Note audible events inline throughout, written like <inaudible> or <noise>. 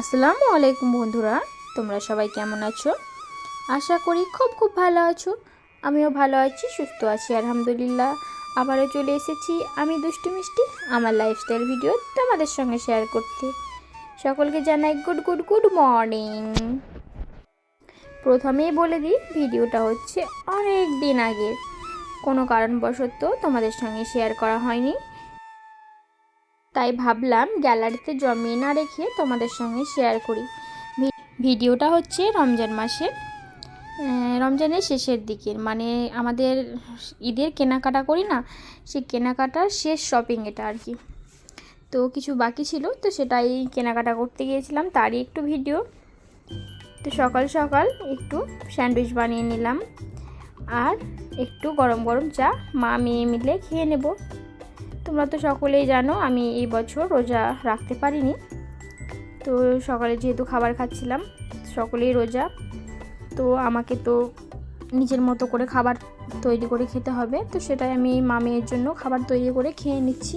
আসসালামু আলাইকুম বন্ধুরা, তোমরা সবাই কেমন আছো? আশা করি খুব খুব ভালো আছো। আমিও ভালো আছি, সুস্থ আছি, আলহামদুলিল্লাহ। আবারও চলে এসেছি আমি দুষ্টু মিষ্টি, আমার লাইফস্টাইল ভিডিও তোমাদের সঙ্গে শেয়ার করতে। সকলকে জানাই গুড গুড গুড মর্নিং প্রথমেই বলে দিই ভিডিওটা হচ্ছে অনেক দিন আগের। কোনো কারণবশত তোমাদের সঙ্গে শেয়ার করা হয়নি। তাই ভাবলাম গ্যালারিতে জমিয়ে না রেখে তোমাদের সঙ্গে শেয়ার করি। ভিডিওটা হচ্ছে রমজান মাসের রমজানের শেষের দিকের। মানে আমাদের ঈদের কেনাকাটা করি না, সেই কেনাকাটার শেষ শপিং এটা আর কি। তো কিছু বাকি ছিল, তো সেটাই কেনাকাটা করতে গিয়েছিলাম, তারই একটু ভিডিও। তো সকাল সকাল একটু স্যান্ডউইচ বানিয়ে নিলাম, আর একটু গরম গরম চা, মা মেয়ে মিলে খেয়ে নেব। তোমরা তো সকলেই জানো, আমি এই বছর রোজা রাখতে পারিনি। তো সকালে যেহেতু খাবার খাচ্ছিলাম, সকলেই রোজা। তো আমাকে তো নিজের মতো করে খাবার তৈরি করে খেতে হবে। তো সেটাই আমি মামের জন্য খাবার তৈরি করে খেয়ে নিচ্ছি।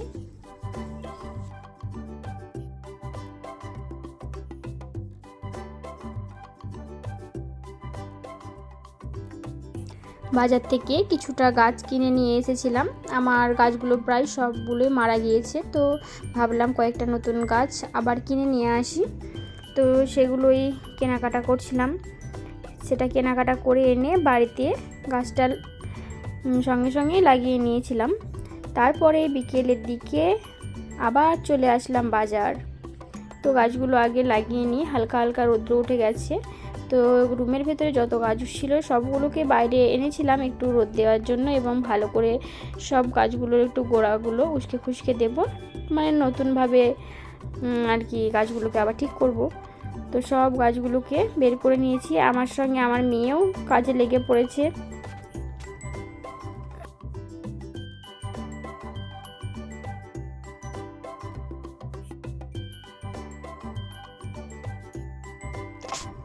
বাজার থেকে কিছুটা গাছ কিনে নিয়ে এসেছিলাম। আমার গাছগুলো প্রায় সবগুলোই মারা গিয়েছে। তো ভাবলাম কয়েকটা নতুন গাছ আবার কিনে নিয়ে আসি। তো সেগুলোই কেনাকাটা করছিলাম। সেটা কেনাকাটা করে এনে বাড়িতে গাছটা সঙ্গে সঙ্গেই লাগিয়ে নিয়েছিলাম। তারপরে বিকেলের দিকে আবার চলে আসলাম বাজার। তো গাছগুলো আগে লাগিয়ে নিয়ে হালকা হালকা রৌদ্র উঠে গেছে। তো রুমের ভেতরে যত গাছ ছিল, সবগুলোকে বাইরে এনেছিলাম একটু রোদ দেওয়ার জন্য এবং ভালো করে সব গাছগুলোর একটু গোড়াগুলো উস্কে খুশকে দেব। মানে নতুনভাবে আর কি গাছগুলোকে আবার ঠিক করব। তো সব গাছগুলোকে বের করে নিয়েছি। আমার সঙ্গে আমার মেয়েও কাজে লেগে পড়েছে।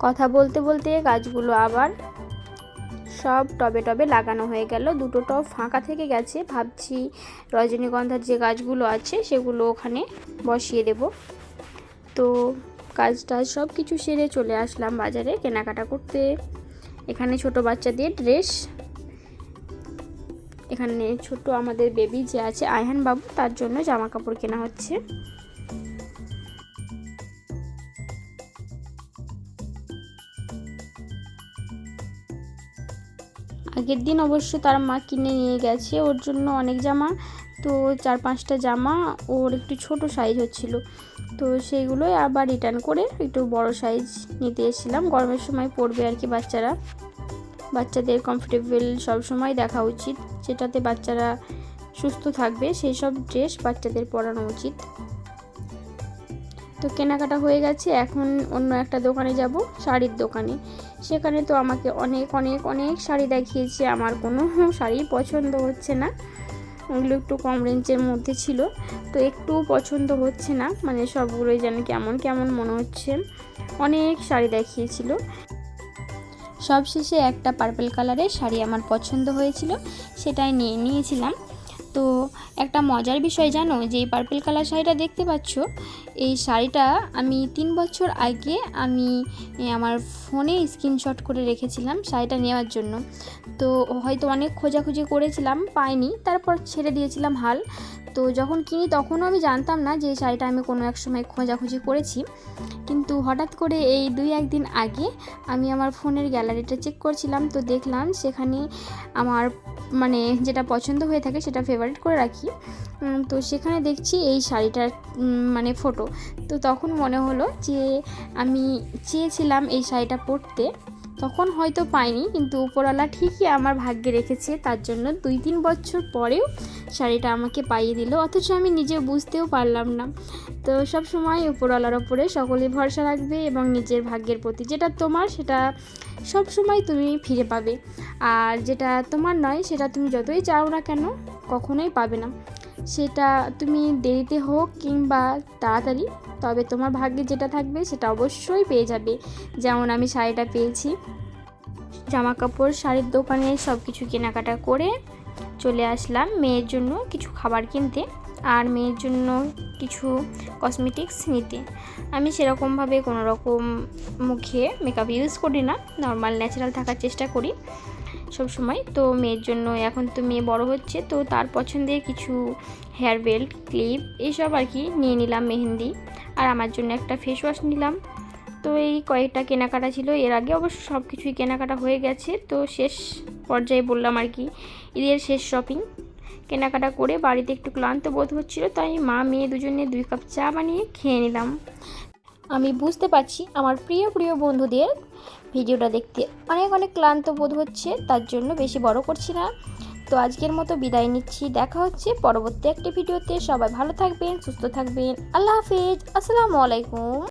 কথা বলতে বলতে গাছগুলো আবার সব টবে টবে লাগানো হয়ে গেল। দুটো টব ফাঁকা থেকে গেছে। ভাবছি রজনীগন্ধার যে গাছগুলো আছে সেগুলো ওখানে বসিয়ে দেব। তো কাজ টাজ সব কিছু সেরে চলে আসলাম বাজারে কেনাকাটা করতে। এখানে ছোট বাচ্চাদের ড্রেস। এখানে ছোট আমাদের বেবি যে আছে আয়হান বাবু, তার জন্য জামা কাপড় কেনা হচ্ছে। আগের দিন অবশ্য তার মা কিনে নিয়ে গেছে ওর জন্য অনেক জামা। তো চার পাঁচটা জামা ওর একটু ছোট সাইজ হচ্ছিল। তো সেইগুলোই আবার রিটার্ন করে একটু বড় সাইজ নিতে এসেছিলাম। গরমের সময় পরবে আর কি বাচ্চারা। বাচ্চাদের কমফোর্টেবল সব সময় দেখা উচিত। যেটাতে বাচ্চারা সুস্থ থাকবে সেই সব ড্রেস বাচ্চাদের পরানো উচিত। তো কেনাকাটা হয়ে গেছে। এখন অন্য একটা দোকানে যাব, শাড়ির দোকানে। সেখানে তো আমাকে অনেক অনেক অনেক শাড়ি দেখিয়েছে। আমার কোনো <laughs> শাড়ি পছন্দ হচ্ছে না। ওগুলো একটু কম রেঞ্জের মধ্যে ছিল। তো একটু পছন্দ হচ্ছে না। মানে সবগুলোই যেন কেমন কেমন মনে হচ্ছে। অনেক শাড়ি দেখিয়েছিল। সবশেষে একটা পার্পল কালারের শাড়ি আমার পছন্দ হয়েছিল। সেটাই নিয়ে, নিয়েছিলাম। তো একটা মজার বিষয় জানো? যে এই পার্পল কালার শাড়িটা দেখতে পাচ্ছ? এই শাড়িটা আমি তিন বছর আগে আমি আমার ফোনে স্ক্রিনশট করে রেখেছিলাম শাড়িটা নেওয়ার জন্য। তো হয়তো অনেক খোঁজাখুঁজি করেছিলাম, পাইনি। তারপর ছেড়ে দিয়েছিলাম হাল। তো যখন কিনি তখনও আমি জানতাম না যে শাড়িটা আমি কোনো এক সময় খোঁজাখুঁজি করেছি। কিন্তু হঠাৎ করে এই দুই একদিন আগে আমি আমার ফোনের গ্যালারিটা চেক করছিলাম। তো দেখলাম সেখানে আমার মানে যেটা পছন্দ হয়ে থাকে সেটা ফেভারিট করে রাখি। তো সেখানে দেখছি এই শাড়িটার মানে ফটো তো তখন মনে হলো যে আমি চেয়েছিলাম এই শাড়িটা পরতে। তখন হয়তো পাইনি, কিন্তু উপরওয়ালা ঠিকই আমার ভাগ্যে রেখেছে। তার জন্য দুই তিন বছর পরেও শাড়িটা আমাকে পাইয়ে দিল, অথচ আমি নিজে বুঝতেও পারলাম না। তো সব সময় উপরওয়ালার ওপরে সকলে ভরসা রাখবে এবং নিজের ভাগ্যের প্রতি যেটা তোমার, সেটা সব সময় তুমি ফিরে পাবে। আর যেটা তোমার নয়, সেটা তুমি যতই চাও না কেন, কখনোই পাবে না। সেটা তুমি দেরিতে হোক কিংবা তাড়াতাড়ি, তবে তোমার ভাগ্যে যেটা থাকবে সেটা অবশ্যই পেয়ে যাবে। যেমন আমি শাড়িটা পেয়েছি। জামা কাপড় শাড়ির দোকানে সব কিছু কেনাকাটা করে চলে আসলাম মেয়ের জন্য কিছু খাবার কিনতে আর মেয়ের জন্য কিছু কসমেটিক্স নিতে। আমি সেরকমভাবে কোনো রকম মুখে মেকআপ ইউজ করি না। নর্মাল ন্যাচারাল থাকার চেষ্টা করি। সব সময়। তো মেয়ের জন্য এখন তো মেয়ে বড় হচ্ছে, তো তার পছন্দের কিছু হেয়ার বেল্ট ক্লিপ এইসব আর কি নিয়ে নিলাম মেহেন্দি। আর আমার জন্য একটা ফেস ওয়াশ নিলাম। তো এই কয়েকটা কেনাকাটা ছিল। এর আগে অবশ্য সব কিছুই কেনাকাটা হয়ে গেছে। তো শেষ পর্যায়ে বললাম আর কি, ঈদের শেষ শপিং কেনাকাটা করে বাড়িতে একটু ক্লান্ত বোধ হচ্ছিল, তাই মা, মেয়ে দুজনে দুই কাপ চা বানিয়ে খেয়ে নিলাম। আমি বুঝতে পারছি আমার প্রিয় প্রিয় বন্ধুদের ভিডিওটা দেখতে অনেক অনেক ক্লান্ত বোধ হচ্ছে, তার জন্য বেশি বড় করছি না। তো আজকের মতো বিদায় নিচ্ছি, দেখা হচ্ছে পরবর্তী একটি ভিডিওতে। সবাই ভালো থাকবেন, সুস্থ থাকবেন। আল্লাহ হাফিজ, আসসালামু আলাইকুম।